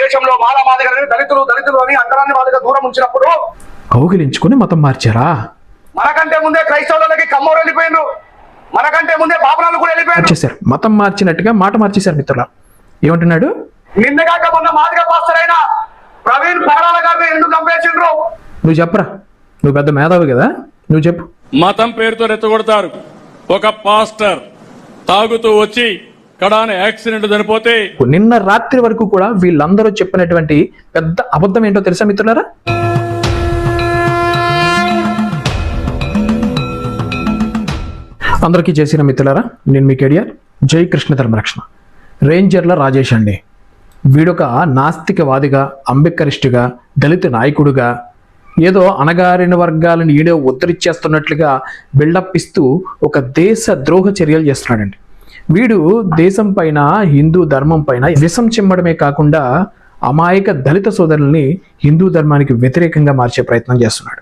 దేశంలో మాల మాదిగలని దళితులు దళితులు అని అంతరాన్ని వాళ్ళకి దూరం ఉంచినప్పుడు కౌగిలించుకుని మతం మార్చారా? మనకంటే ముందే క్రైస్తవులకి కమ్మోరు వెళ్ళిపోయిండ్రు. మనకంటే ముందే బాపనాలు కూడా వెళ్ళిపోయారు మార్చేశారు. మతం మార్చినట్టుగా మాట మార్చేశారు మిత్రుల. ఏమంటున్నాడు? నిన్నగాక మొన్న మాదిగ పాస్టర్ అయిన ప్రవీణ్ పగడాల గారిని ఎందుకు చంపేసిండ్రు. నువ్వు చెప్పరా? నువ్వు పెద్ద మేధావి కదా. నువ్వు చెప్పు. మతం పేరుతో రెచ్చగొడతారు. ఒక పాస్టర్ తాగుతూ వచ్చి కడాన యాక్సిడెంట్ చనిపోతే నిన్న రాత్రి వరకు కూడా వీళ్ళందరూ చెప్పినటువంటి పెద్ద అబద్ధం ఏంటో తెలుసా మిత్రులారా? అందరికీ చేసిన మిత్రులారా నేను మీ కెడియర్ జై కృష్ణ ధర్మరక్షణ. రేంజర్ల రాజేష్ అండి. వీడొక నాస్తికవాదిగా అంబేద్కరిస్టుగా దళిత నాయకుడుగా ఏదో అణగారిన వర్గాలను ఈడో ఉద్ధరించేస్తున్నట్లుగా బిల్డప్ ఇస్తూ ఒక దేశ ద్రోహ చర్యలు చేస్తున్నాడండి. వీడు దేశం పైన హిందూ ధర్మం పైన విషం చిమ్మడమే కాకుండా అమాయక దళిత సోదరుల్ని హిందూ ధర్మానికి వ్యతిరేకంగా మార్చే ప్రయత్నం చేస్తున్నాడు.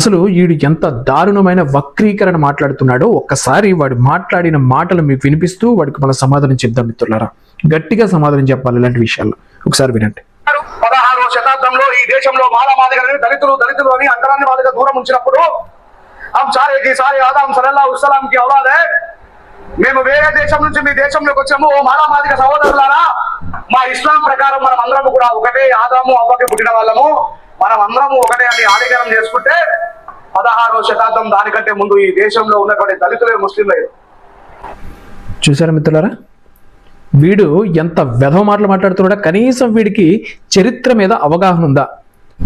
అసలు వీడు ఎంత దారుణమైన వక్రీకరణ మాట్లాడుతున్నాడో ఒక్కసారి వాడు మాట్లాడిన మాటలు మీకు వినిపిస్తూ వాడికి మన సమాధానం చెప్దాం మిత్రులారా. గట్టిగా సమాధానం చెప్పాలి ఇలాంటి విషయాల్లో. ఒకసారి వినండి. పదహారవ శతాబ్దంలో ఈ దేశంలో మాల మాదిగలని దళితులు దళితులు అని అంతరాన్ని మాదిగా దూరం ఉంచినప్పుడు హమ్ సారే కి ఆదాం సలల్లా ఉస్సలాం కి మేము వేరే దేశం నుంచి మీ దేశంలోకి వచ్చాము. ఓ మాలా మాదిగ సహోదరులారా మా ఇస్లాం ప్రకారం మనం అందరం కూడా ఒకటే ఆదాము అవ్వకి పుట్టిన వాళ్ళము. మనం అందరము ఒకటే అని ఆలింగనం చేసుకుంటే పదహారవ శతాబ్దం దానికంటే ముందు ఈ దేశంలో ఉన్నటువంటి దళితులే ముస్లింలే. చూసారా మిత్రులారా? వీడు ఎంత వెధవ మాటలు మాట్లాడుతున్నాడా కనీసం వీడికి చరిత్ర మీద అవగాహన ఉందా?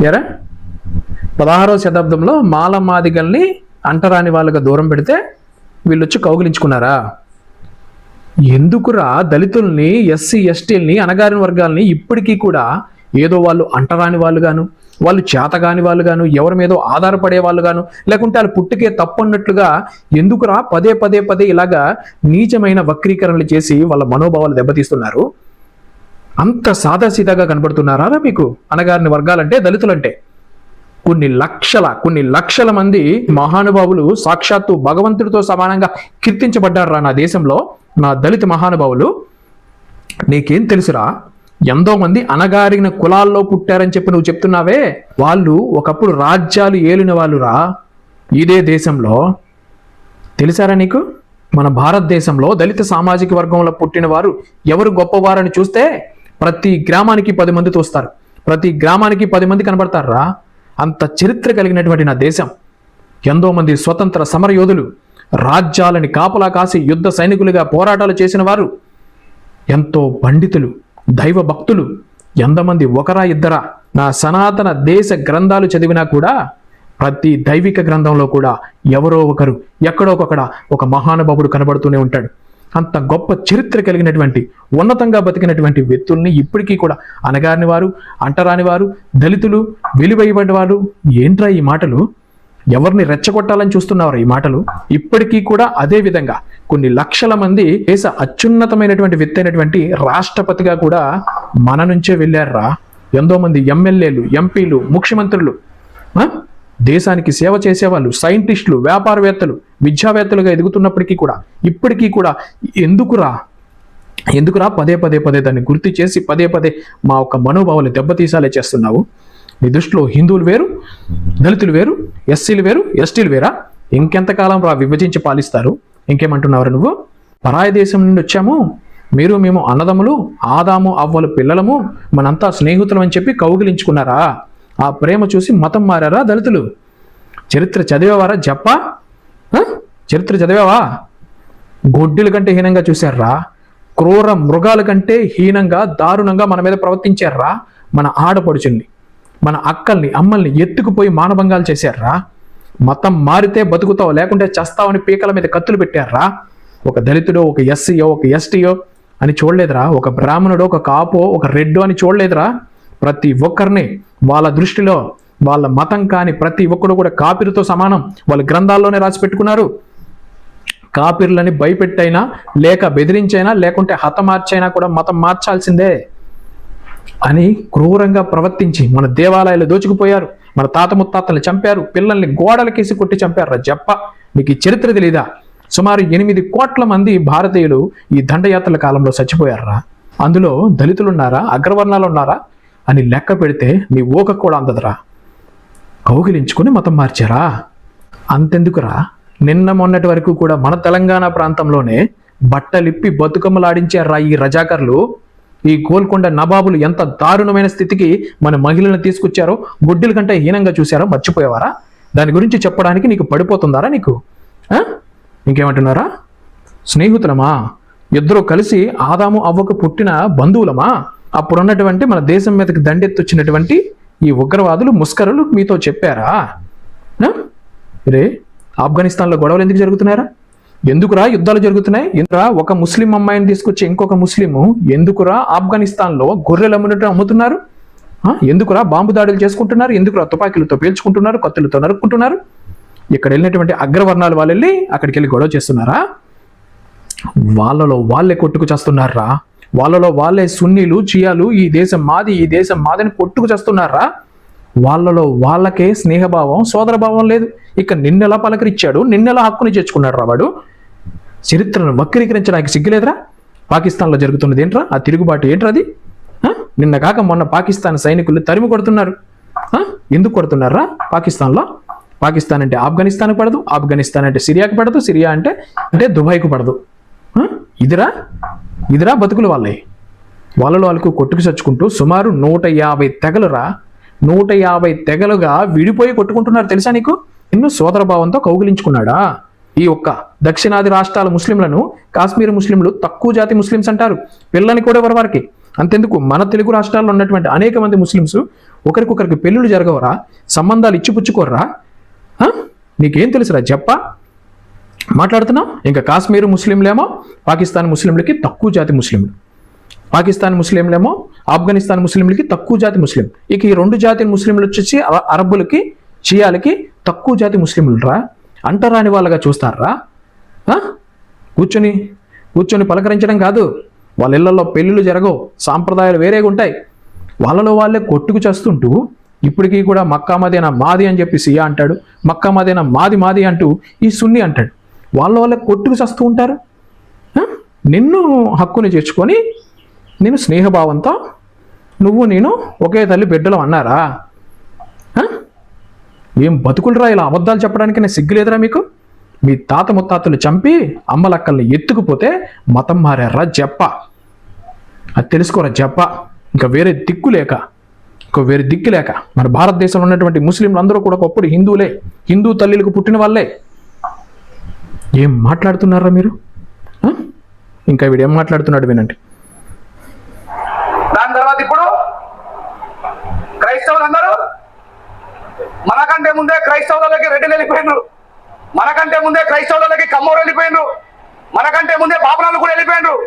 ఎరా పదహారవ శతాబ్దంలో మాల మాదిగల్ని అంటరాని వాళ్ళగా దూరం పెడితే వీళ్ళొచ్చి కౌగిలించుకున్నారా? ఎందుకురా దళితుల్ని ఎస్సీ ఎస్టీల్ని అణగారిన వర్గాల్ని ఇప్పటికీ కూడా ఏదో వాళ్ళు అంటరాని వాళ్ళు గాను వాళ్ళు చేతగాని వాళ్ళు గాను ఎవరి మీదో ఆధారపడే వాళ్ళు గాను లేకుంటే వాళ్ళు పుట్టుకే తప్పు అన్నట్లుగా ఎందుకురా పదే పదే పదే ఇలాగా నీచమైన వక్రీకరణలు చేసి వాళ్ళ మనోభావాలు దెబ్బతీస్తున్నారు? అంత సాదాసీదాగా కనబడుతున్నారా మీకు? అనగారిన వర్గాలంటే దళితులంటే. కొన్ని లక్షల కొన్ని లక్షల మంది మహానుభావులు సాక్షాత్తు భగవంతుడితో సమానంగా కీర్తించబడ్డారు నా దేశంలో. నా దళిత మహానుభావులు నీకేం తెలుసురా? ఎంతో మంది అనగారిన కులాల్లో పుట్టారని చెప్పి నువ్వు చెప్తున్నావే? వాళ్ళు ఒకప్పుడు రాజ్యాలు ఏలిన వాళ్ళురా. ఇదే దేశంలో. తెలిసారా నీకు? మన భారతదేశంలో దళిత సామాజిక వర్గంలో పుట్టిన వారు ఎవరు గొప్పవారని చూస్తే ప్రతి గ్రామానికి పది మంది తోస్తారు. ప్రతి గ్రామానికి పది మంది కనబడతారా అంత చరిత్ర కలిగినటువంటి నా దేశం. ఎంతో మంది స్వతంత్ర సమరయోధులు రాజ్యాలని కాపలా కాసి యుద్ధ సైనికులుగా పోరాటాలు చేసిన వారు ఎంతో పండితులు దైవ భక్తులు ఎంతమంది ఒకరా ఇద్దరా నా సనాతన దేశ గ్రంథాలు చదివినా కూడా ప్రతి దైవిక గ్రంథంలో కూడా ఎవరో ఒకరు ఎక్కడో ఒకక్కడ ఒక మహానుభావుడు కనబడుతూనే ఉంటాడు. అంత గొప్ప చరిత్ర కలిగినటువంటి ఉన్నతంగా బతికినటువంటి వ్యక్తుల్ని ఇప్పటికీ కూడా అనగారిని వారు అంటరాని వారు దళితులు వెలివేయబడ్డ వారు ఏంట్రా ఈ మాటలు? ఎవరిని రెచ్చగొట్టాలని చూస్తున్నారు ఈ మాటలు? ఇప్పటికీ కూడా అదే విధంగా కొన్ని లక్షల మంది దేశ అత్యున్నతమైనటువంటి వ్యక్తి అయినటువంటి రాష్ట్రపతిగా కూడా మన నుంచే వెళ్ళారా? ఎంతో మంది ఎమ్మెల్యేలు ఎంపీలు ముఖ్యమంత్రులు దేశానికి సేవ చేసేవాళ్ళు సైంటిస్టులు వ్యాపారవేత్తలు విద్యావేత్తలుగా ఎదుగుతున్నప్పటికీ కూడా ఇప్పటికీ కూడా ఎందుకురా? ఎందుకురా పదే పదే పదే దాన్ని గుర్తు చేసి పదే పదే మా యొక్క మనోభావాలు దెబ్బతీసాలే చేస్తున్నావు? నీ దృష్టిలో హిందువులు వేరు దళితులు వేరు ఎస్సీలు వేరు ఎస్టీలు వేరా? ఇంకెంతకాలం రా విభజించి పాలిస్తారు? ఇంకేమంటున్నావు నువ్వు? పరాయ దేశం నుండి వచ్చాము. మీరు మేము అన్నదమ్ములు ఆదాము అవ్వలు పిల్లలము మనంతా స్నేహితులం అని చెప్పి కౌగిలించుకున్నారా? ఆ ప్రేమ చూసి మతం మారారా దళితులు? చరిత్ర చదివేవారా చెప్పా చరిత్ర చదివావా? గొడ్డుల కంటే హీనంగా చూశారా? క్రూర మృగాల కంటే హీనంగా దారుణంగా మన మీద ప్రవర్తించారా? మన ఆడపడుచుల్ని మన అక్కల్ని అమ్మల్ని ఎత్తుకుపోయి మానభంగాలు చేశారా? మతం మారితే బతుకుతావు లేకుంటే చస్తావని పీకల మీద కత్తులు పెట్టారా? ఒక దళితుడో ఒక ఎస్సీయో ఒక ఎస్టీయో అని చూడలేదురా? ఒక బ్రాహ్మణుడో ఒక కాపో ఒక రెడ్డో అని చూడలేదురా? ప్రతి ఒక్కరిని వాళ్ళ దృష్టిలో వాళ్ళ మతం కాని ప్రతి ఒక్కడు కూడా కాపిరితో సమానం. వాళ్ళ గ్రంథాల్లోనే రాసి పెట్టుకున్నారు. కాపిర్లని భయపెట్టైనా లేక బెదిరించైనా లేకుంటే హతమార్చైనా కూడా మతం మార్చాల్సిందే అని క్రూరంగా ప్రవర్తించి మన దేవాలయాలు దోచుకుపోయారు. మన తాత ముత్తాతల్ని చంపారు. పిల్లల్ని గోడలకేసి కొట్టి చంపారు. రా జప్ప మీకు ఈ చరిత్ర తెలీదా? సుమారు ఎనిమిది కోట్ల మంది భారతీయులు ఈ దండయాత్రల కాలంలో చచ్చిపోయారా? అందులో దళితులు ఉన్నారా అగ్రవర్ణాలు ఉన్నారా అని లెక్క పెడితే నీ ఊక కూడా అందదురా. కౌగిలించుకుని మతం మార్చారా? అంతెందుకురా? నిన్న మొన్నటి వరకు కూడా మన తెలంగాణ ప్రాంతంలోనే బట్టలిప్పి బతుకమ్మలాడించారా ఈ రజాకర్లు? ఈ గోల్కొండ నవాబులు ఎంత దారుణమైన స్థితికి మన మహిళలను తీసుకొచ్చారో గుడ్డిల కంటే హీనంగా చూశారో మర్చిపోయేవారా? దాని గురించి చెప్పడానికి నీకు పడిపోతుందారా నీకు? ఇంకేమంటున్నారా? స్నేహితులమా? ఇద్దరు కలిసి ఆదాము అవ్వకు పుట్టిన బంధువులమా? అప్పుడున్నటువంటి మన దేశం మీదకి దండెత్తొచ్చినటువంటి ఈ ఉగ్రవాదులు ముస్కరులు మీతో చెప్పారా? రే ఆఫ్ఘనిస్తాన్లో గొడవలు ఎందుకు జరుగుతున్నారా ఎందుకురా యుద్ధాలు జరుగుతున్నాయి? ఎందుకురా ఒక ముస్లిం అమ్మాయిని తీసుకొచ్చి ఇంకొక ముస్లిము ఎందుకురా ఆఫ్ఘనిస్తాన్లో గొర్రెలు అమ్మునట్టు అమ్ముతున్నారు? ఎందుకురా బాంబు దాడులు చేసుకుంటున్నారు? ఎందుకురా తుపాకీలతో పేల్చుకుంటున్నారు? కత్తులతో నరుక్కుంటున్నారు? ఇక్కడ వెళ్ళినటువంటి అగ్రవర్ణాలు వాళ్ళు వెళ్ళి అక్కడికి వెళ్ళి గొడవ చేస్తున్నారా? వాళ్ళలో వాళ్ళే కొట్టుకు చేస్తున్నారా? వాళ్ళలో వాళ్ళే సున్నీలు చియాలు ఈ దేశం మాది ఈ దేశం మాదని కొట్టుకు చేస్తున్నారా? వాళ్ళలో వాళ్ళకే స్నేహభావం సోదరభావం లేదు. ఇక నిన్నెలా పలకరించాడు నిన్నెలా హక్కుని చేర్చుకున్నాడు రా వాడు? చరిత్రను వక్రీకరించడానికి సిగ్గులేదురా? పాకిస్తాన్లో జరుగుతున్నది ఏంట్రా? ఆ తిరుగుబాటు ఏంట్రా అది? నిన్న కాక మొన్న పాకిస్తాన్ సైనికులు తరిమి కొడుతున్నారు. ఎందుకు కొడుతున్నారా పాకిస్తాన్లో? పాకిస్తాన్ అంటే ఆఫ్ఘనిస్తాన్కి పడదు ఆఫ్ఘనిస్తాన్ అంటే సిరియాకి పడదు సిరియా అంటే అంటే దుబాయ్కు పడదు. ఇదిరా? ఇదిరా బతుకులు వాళ్ళే. వాళ్ళలో వాళ్ళకు కొట్టుకు చచ్చుకుంటూ సుమారు నూట యాభై తెగలురా నూట యాభై తెగలుగా విడిపోయి కొట్టుకుంటున్నారు తెలుసా నీకు? నిన్ను సోదర భావంతో కౌగిలించుకున్నాడా? ఈ ఒక్క దక్షిణాది రాష్ట్రాల ముస్లింలను కాశ్మీర్ ముస్లింలు తక్కువ జాతి ముస్లిమ్స్ అంటారు. పిల్లని కూడా ఎవరి వారికి? అంతెందుకు మన తెలుగు రాష్ట్రాల్లో ఉన్నటువంటి అనేక మంది ముస్లిమ్స్ ఒకరికొకరికి పెళ్ళిళ్ళు జరగవరా సంబంధాలు ఇచ్చిపుచ్చుకోర్రా? నీకేం తెలుసురా చెప్పా మాట్లాడుతున్నాం. ఇంకా కాశ్మీర్ ముస్లింలేమో పాకిస్తాన్ ముస్లింలకి తక్కువ జాతి ముస్లింలు. పాకిస్తాన్ ముస్లింలేమో ఆఫ్ఘనిస్తాన్ ముస్లింలకి తక్కువ జాతి ముస్లిం ఇక ఈ రెండు జాతి ముస్లింలు వచ్చేసి అరబ్బులకి షియాలకి తక్కువ జాతి ముస్లింలు రా అంటరాని వాళ్ళగా చూస్తారా? కూర్చొని కూర్చొని పలకరించడం కాదు. వాళ్ళ ఇళ్ళలో పెళ్ళిళ్ళు జరగవు సాంప్రదాయాలు వేరేగా ఉంటాయి. వాళ్ళలో వాళ్ళే కొట్టుకు చేస్తుంటూ ఇప్పటికీ కూడా మక్కా మదీనా మాది అని చెప్పి సియా అంటాడు మక్కా మదీనా మాది మాది అంటూ ఈ సున్ని అంటాడు. వాళ్ళ వాళ్ళే కొట్టుకు చస్తూ ఉంటారు. నిన్ను హక్కుని చేర్చుకొని నేను స్నేహభావంతో నువ్వు నేను ఒకే తల్లి బిడ్డలు అన్నారా? ఏం బతుకులరా ఇలా అబద్ధాలు చెప్పడానికి నేను సిగ్గులేదురా మీకు? మీ తాత ముత్తాతలు చంపి అమ్మలక్కల్ని ఎత్తుకుపోతే మతం మారారా జప్ప అది తెలుసుకోరా జప్ప ఇంకా వేరే దిక్కు లేక ఇంకా వేరే దిక్కు లేక మన భారతదేశంలో ఉన్నటువంటి ముస్లింలు అందరూ కూడా ఒకప్పుడు హిందువులే. హిందూ తల్లిలకు పుట్టిన వాళ్ళే. ఏం మాట్లాడుతున్నారా మీరు? ఇంకా వీడు ఏం మాట్లాడుతున్నాడు వినండి. దాని తర్వాత ఇప్పుడు క్రైస్తవులు అందరూ మనకంటే ముందే క్రైస్తవులకి రెడ్డిలు వెళ్ళిపోయినారు మనకంటే ముందే క్రైస్తవులకి కమ్మోరు వెళ్ళిపోయినారు మనకంటే ముందే బాపనాలు కూడా వెళ్ళిపోయినారు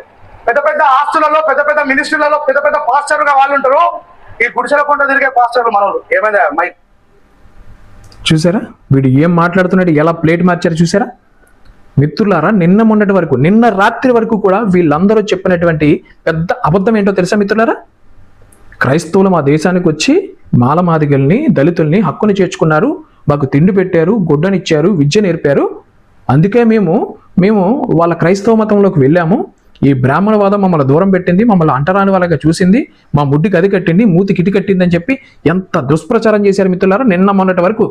పెద్ద పెద్ద ఆస్తులలో పెద్ద పెద్ద మినిస్ట్రీలలో పెద్ద పెద్ద పాస్టర్గా వాళ్ళు ఉంటారు. ఈ గుడిసెల కొండ తిరిగే పాస్టర్లు మనలు ఏమైందా మై చూసారా? వీడు ఏం మాట్లాడుతున్నాడు? ఎలా ప్లేట్ మార్చారు చూసారా? మిత్రులారా నిన్న మొన్నటి వరకు నిన్న రాత్రి వరకు కూడా వీళ్ళందరూ చెప్పినటువంటి పెద్ద అబద్ధం ఏంటో తెలుసా మిత్రులారా? క్రైస్తవులు మా దేశానికి వచ్చి మాలమాదిగల్ని దళితుల్ని హక్కుని చేర్చుకున్నారు మాకు తిండి పెట్టారు గుడ్డనిచ్చారు విద్య నేర్పారు. అందుకే మేము మేము వాళ్ళ క్రైస్తవ మతంలోకి వెళ్ళాము. ఈ బ్రాహ్మణవాదం మమ్మల్ని దూరం పెట్టింది మమ్మల్ని అంటరాని వాళ్ళగా చూసింది మా ముడ్డికి అది కట్టింది మూతి కిటికట్టింది అని చెప్పి ఎంత దుష్ప్రచారం చేశారు మిత్రులారా? నిన్న మొన్నటి వరకు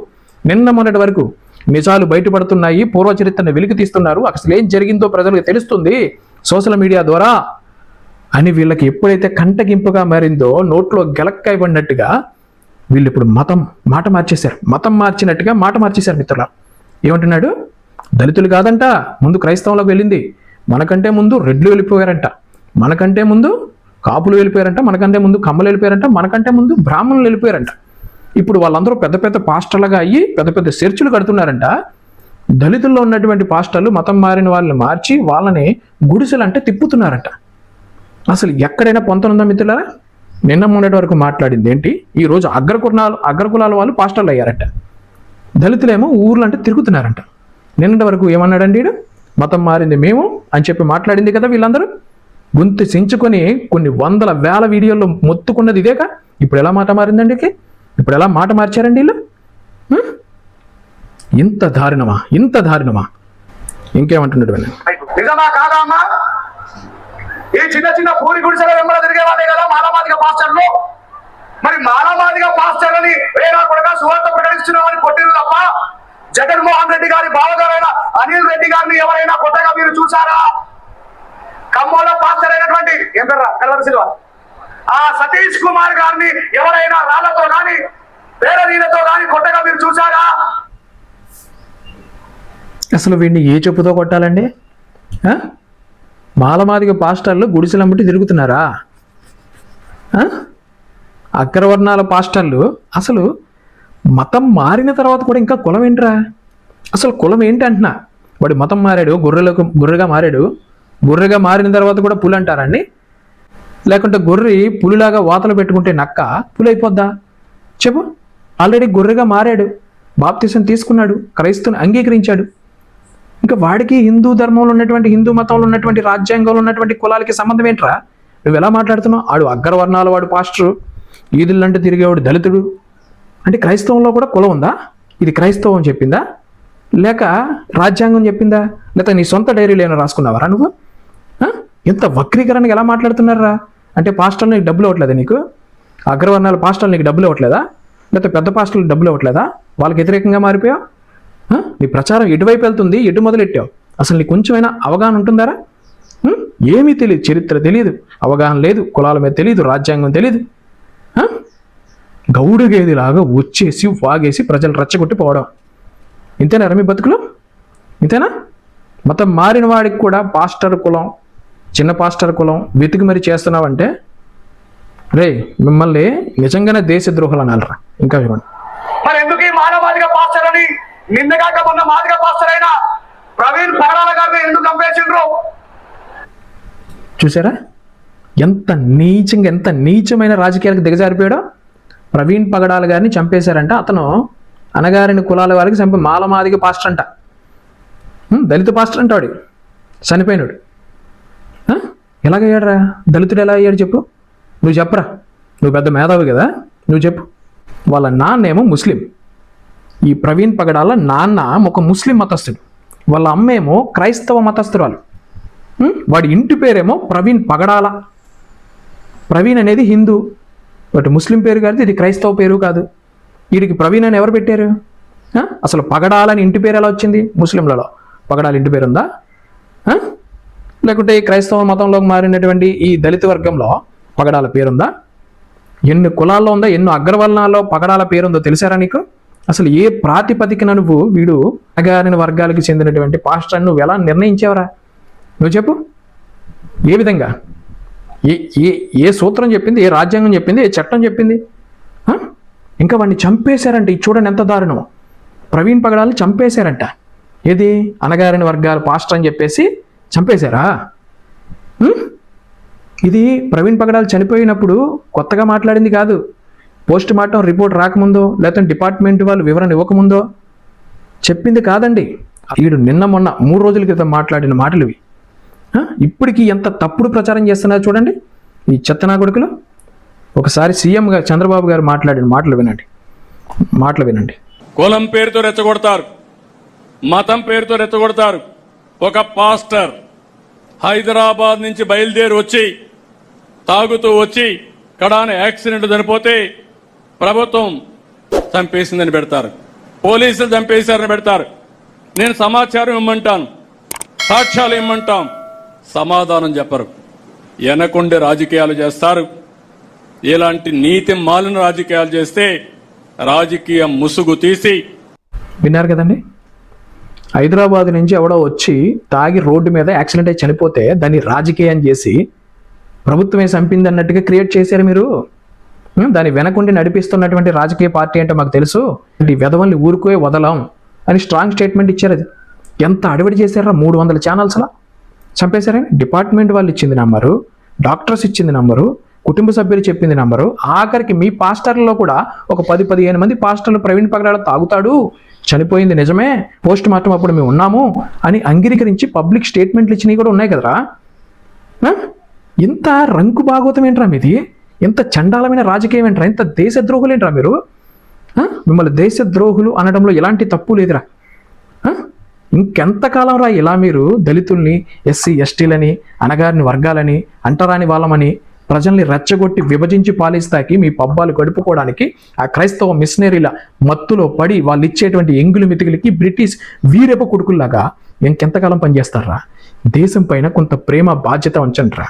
నిన్న మొన్నటి వరకు నిజాలు బయటపడుతున్నాయి పూర్వ చరిత్రను వెలికి తీస్తున్నారు. అసలు ఏం జరిగిందో ప్రజలకు తెలుస్తుంది. సోషల్ మీడియా ద్వారా అని వీళ్ళకి ఎప్పుడైతే కంటగింపుగా మారిందో నోట్లో గెలక్కాయ పడినట్టుగా వీళ్ళు ఇప్పుడు మతం మాట మార్చేశారు. మతం మార్చినట్టుగా మాట మార్చేశారు మిత్రుల ఏమంటున్నాడు? దళితులు కాదంట ముందు క్రైస్తవంలోకి వెళ్ళింది. మనకంటే ముందు రెడ్లు వెళ్ళిపోయారంట. మనకంటే ముందు కాపులు వెళ్ళిపోయారంట. మనకంటే ముందు కమ్మలు వెళ్ళిపోయారంట. మనకంటే ముందు బ్రాహ్మణులు వెళ్ళిపోయారంట. ఇప్పుడు వాళ్ళందరూ పెద్ద పెద్ద పాస్టర్లుగా అయ్యి పెద్ద పెద్ద చర్చిలు కడుతున్నారంట. దళితుల్లో ఉన్నటువంటి పాస్టర్లు మతం మారిన వాళ్ళని మార్చి వాళ్ళని గుడిసెలు అంటే తిప్పుతున్నారంట. అసలు ఎక్కడైనా పొంతనుందా మిత్రులారా? నిన్న మొన్నటి వరకు మాట్లాడింది ఏంటి? ఈ రోజు అగ్రకులాలు అగ్రకులాల వాళ్ళు పాస్టర్లు అయ్యారట. దళితులేమో ఊర్లు అంటే తిరుగుతున్నారంట. నిన్నటి వరకు ఏమన్నాడండి వీడు మతం మారింది మేము అని చెప్పి మాట్లాడింది కదా వీళ్ళందరూ? గొంతు చించుకొని కొన్ని వందల వేల వీడియోల్లో మొత్తుకున్నది ఇదేగా ఇప్పుడు ఎలా మాట మారిందండి ఇప్పుడు ఎలా మాట మార్చారండి వీళ్ళు? ఇంత దారుణమా? ఇంత దారుణమా? ఇంకేమంటున్నాడు నిజమా కాదమ్మా ఈ చిన్న చిన్న పూరి గుడిసెల వెంబడ తిరిగేవాడే కదా మాలామాదిగా పాస్టర్లు? మరి మానవాదిగా పాస్టర్ అని వేరే కొడగా సువార్త ప్రకటిస్తున్నామని కొట్టిరు తప్ప జగన్మోహన్ రెడ్డి గారి బావగారైన అనిల్ రెడ్డి గారిని ఎవరైనా కొత్తగా మీరు చూసారా ఖమ్మంలో పాస్టర్ అయినటువంటి ఏం పేరు కలవసిల్వా ఆ సతీష్ కుమార్ గారిని ఎవరైనా రాళ్ళతో గాని పేరదీలతో గాని కొట్టగా మీరు చూసారా అసలు వీడిని ఏ చెప్పుతో కొట్టాలండి? మాలమాదిగ పాస్టర్లు ముట్టి తిరుగుతున్నారా? అగ్రవర్ణాల పాస్టర్లు అసలు మతం మారిన తర్వాత కూడా ఇంకా కులం ఏంట్రా? అసలు కులం ఏంటి అంటున్నా? వాడు మతం మారాడు గొర్రెలకు గొర్రెగా మారాడు గొర్రెగా మారిన తర్వాత కూడా పులి అంటారండి లేకుంటే గొర్రె పులిలాగా వాతలు పెట్టుకుంటే నక్క పులి అయిపోద్దా చెప్పు. ఆల్రెడీ గొర్రెగా మారాడు. బాప్తిసం తీసుకున్నాడు. క్రైస్తుని అంగీకరించాడు. ఇంకా వాడికి హిందూ ధర్మంలో ఉన్నటువంటి హిందూ మతంలో ఉన్నటువంటి రాజ్యాంగంలో ఉన్నటువంటి కులాలకి సంబంధం ఏంట్రా? నువ్వు ఎలా మాట్లాడుతున్నావు? ఆడు అగ్రవర్ణాల వాడు పాస్టరు. ఈదులంటే తిరిగేవాడు దళితుడు. అంటే క్రైస్తవంలో కూడా కులం ఉందా? ఇది క్రైస్తవం చెప్పిందా? లేక రాజ్యాంగం చెప్పిందా? లేక నీ సొంత డైరీలో ఏమైనా రాసుకున్నావరా నువ్వు? ఇంత వక్రీకరణగా ఎలా మాట్లాడుతున్నారా అంటే పాస్టర్లు నీకు డబ్బులు ఇవ్వట్లేదా నీకు? అగ్రవర్ణాల పాస్టర్లు నీకు డబ్బులు ఇవ్వట్లేదా? లేకపోతే పెద్ద పాస్టర్లు డబ్బులు ఇవ్వట్లేదా? వాళ్ళకి వ్యతిరేకంగా మారిపోయావు? నీ ప్రచారం ఎటువైపు వెళ్తుంది ఎటు మొదలెట్టావు? అసలు నీకు కొంచెమైనా అవగాహన ఉంటుందారా? ఏమీ తెలియదు చరిత్ర తెలియదు అవగాహన లేదు కులాల మీద తెలియదు రాజ్యాంగం తెలియదు. ఆ? గౌడు గేదిలాగా వచ్చేసి వాగేసి ప్రజలు రెచ్చగొట్టి పోవడం. ఇంతేనా రమి బతుకులు? ఇంతేనా? మతం మారిన వాడికి కూడా పాస్టర్ కులం చిన్న పాస్టర్ కులం వెతికి మరి చేస్తున్నావంటే? రే మిమ్మల్ని నిజంగానే దేశద్రోహులు అనాలరా. ఇంకా చూడండి మరి ఎందుకు ఈ మానవాదిగా పాస్టర్ అని? నిన్నగాక మొన్న మాదిగా పాస్టర్ అయిన ప్రవీణ్ పగడాల గారిని ఎందుకు చంపేసిండ్రు? చూసారా? ఎంత నీచంగా ఎంత నీచమైన రాజకీయాలకు దిగజారిపోయాడో? ప్రవీణ్ పగడాల గారిని చంపేశారంట. అతను అనగారిన కులాల వారికి చంపి మాలమాదిగ పాస్టర్ అంట దళిత పాస్టర్ అంటాడు చనిపోయినాడు? ఎలాగయ్యాడురా దళితుడు ఎలా అయ్యాడు చెప్పు. నువ్వు చెప్పరా. నువ్వు పెద్ద మేధావి కదా. నువ్వు చెప్పు. వాళ్ళ నాన్నేమో ముస్లిం. ఈ ప్రవీణ్ పగడాల నాన్న ఒక ముస్లిం మతస్థుడు. వాళ్ళ అమ్మేమో క్రైస్తవ మతస్థురాలు. వాడి ఇంటి పేరేమో ప్రవీణ్ పగడాల. ప్రవీణ్ అనేది హిందూ. బట్ ముస్లిం పేరు కాదు ఇది క్రైస్తవ పేరు కాదు. వీడికి ప్రవీణ్ అని ఎవరు పెట్టారు? అసలు పగడాలని ఇంటి పేరు ఎలా వచ్చింది ముస్లింలలో? పగడాల ఇంటి పేరు ఉందా లేకుంటే ఈ క్రైస్తవ మతంలోకి మారినటువంటి ఈ దళిత వర్గంలో పగడాల పేరుందా? ఎన్ని కులాల్లో ఉందా? ఎన్ని అగ్రవర్ణాల్లో పగడాల పేరుందో తెలిసారా నీకు? అసలు ఏ ప్రాతిపదికన నువ్వు వీడు అగారిన వర్గాలకు చెందినటువంటి పాస్టర్ అని నువ్వు ఎలా నిర్ణయించావరా? నువ్వు చెప్పు. ఏ విధంగా? ఏ ఏ ఏ సూత్రం చెప్పింది? ఏ రాజ్యాంగం చెప్పింది? ఏ చట్టం చెప్పింది? ఇంకా వాడిని చంపేశారంట. ఇది చూడండి ఎంత దారుణం. ప్రవీణ్ పగడాలు చంపేశారంట. ఏది? అనగారిన వర్గాల పాస్టర్ అని చెప్పేసి చంపేశారా? ఇది ప్రవీణ్ పగడాలు చనిపోయినప్పుడు కొత్తగా మాట్లాడింది కాదు. పోస్ట్ మార్టం రిపోర్ట్ రాకముందో లేకపోతే డిపార్ట్మెంట్ వాళ్ళు వివరణ ఇవ్వకముందో? చెప్పింది కాదండి. వీడు నిన్న మొన్న మూడు రోజుల క్రితం మాట్లాడిన మాటలు ఇవి ఇప్పటికీ ఇప్పటికి ఎంత తప్పుడు ప్రచారం చేస్తున్నారు చూడండి. ఈ చెత్తనా కొడుకులు. ఒకసారి సీఎం గారు చంద్రబాబు గారు మాట్లాడిన మాటలు వినండి. మాటలు వినండి. కులం పేరుతో రెచ్చగొడతారు. మతం పేరుతో రెచ్చగొడతారు. ఒక పాస్టర్ హైదరాబాద్ నుంచి బయలుదేరి వచ్చి తాగుతూ వచ్చి కడాన యాక్సిడెంట్ చనిపోతే ప్రభుత్వం చంపేసిందని పెడతారు. పోలీసులు చంపేశారని పెడతారు. నేను సమాచారం ఇమ్మంటాను. సాక్ష్యాలు ఇమ్మంటాం. సమాధానం చెప్పరు. వెనకుండే రాజకీయాలు చేస్తారు. ఇలాంటి నీతి మాలిన రాజకీయాలు చేస్తే రాజకీయ ముసుగు తీసి విన్నారు కదండి? హైదరాబాద్ నుంచి ఎవడో వచ్చి తాగి రోడ్డు మీద యాక్సిడెంట్ అయి చనిపోతే దాన్ని రాజకీయం చేసి ప్రభుత్వమే చంపింది అన్నట్టుగా క్రియేట్ చేశారు మీరు? దాని వెనకుండి నడిపిస్తున్నటువంటి రాజకీయ పార్టీ అంటే మాకు తెలుసు. ఈ వెధవల్ని ఊరుకోే వదలం అని స్ట్రాంగ్ స్టేట్మెంట్ ఇచ్చారు అది. ఎంత అడవిడి చేశారా? మూడు వందల ఛానల్స్లా చంపేశారని డిపార్ట్మెంట్ వాళ్ళు ఇచ్చింది నంబరు డాక్టర్స్ ఇచ్చింది నంబరు కుటుంబ సభ్యులు చెప్పింది నంబరు. ఆఖరికి మీ పాస్టర్లలో కూడా ఒక పది పదిహేను మంది పాస్టర్లు ప్రవీణ్ పగడాల తాగుతాడు. చనిపోయింది నిజమే పోస్ట్ మార్టం అప్పుడు మేము ఉన్నాము అని అంగీకరించి పబ్లిక్ స్టేట్మెంట్లు ఇచ్చినవి కూడా ఉన్నాయి కదరా? ఇంత రంకు భాగవతం ఏంట్రా మీది? ఇంత చండాలమైన రాజకీయం ఏంట్రా? ఇంత దేశద్రోహులు ఏంట్రా మీరు? మిమ్మల్ని దేశద్రోహులు అనడంలో ఎలాంటి తప్పు లేదురా. ఇంకెంతకాలం రా ఇలా మీరు దళితుల్ని ఎస్సీ ఎస్టీలని అనగారిని వర్గాలని అంటరాని వాళ్ళమని ప్రజల్ని రెచ్చగొట్టి విభజించి పాలిస్తాకి మీ పబ్బాలు గడుపుకోవడానికి ఆ క్రైస్తవ మిషనరీల మత్తులో పడి వాళ్ళు ఇచ్చేటువంటి ఎంగులు మితికిలకి బ్రిటిష్ వీరెప కొడుకుల్లాగా ఇంకెంతకాలం పనిచేస్తారా? దేశం పైన కొంత ప్రేమ బాధ్యత ఉంచండిరా.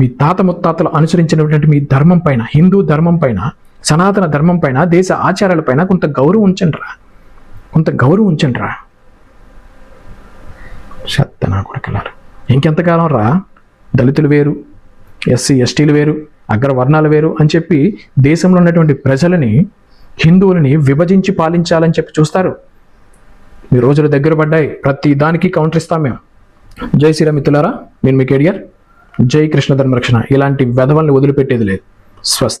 మీ తాత ముత్తాతలు అనుసరించినటువంటి మీ ధర్మం పైన హిందూ ధర్మం పైన సనాతన ధర్మం పైన దేశ ఆచారాల పైన కొంత గౌరవం ఉంచండిరా. కొంత గౌరవం ఉంచండిరా. చెత్త నా కొడుకులారు ఇంకెంతకాలం రా? దళితులు వేరు ఎస్సీ ఎస్టీలు వేరు అగ్రవర్ణాలు వేరు అని చెప్పి దేశంలో ఉన్నటువంటి ప్రజలని హిందువులని విభజించి పాలించాలని చెప్పి చూస్తారు. మీ రోజులు దగ్గర పడ్డాయి. ప్రతి దానికి కౌంటర్ ఇస్తాం మేము. జై శ్రీరామ్ మిత్రులారా నేను మీ కెడియర్. జై కృష్ణ ధర్మరక్షణ. ఇలాంటి వెధవల్ని వదిలిపెట్టేది లేదు. స్వస్తి.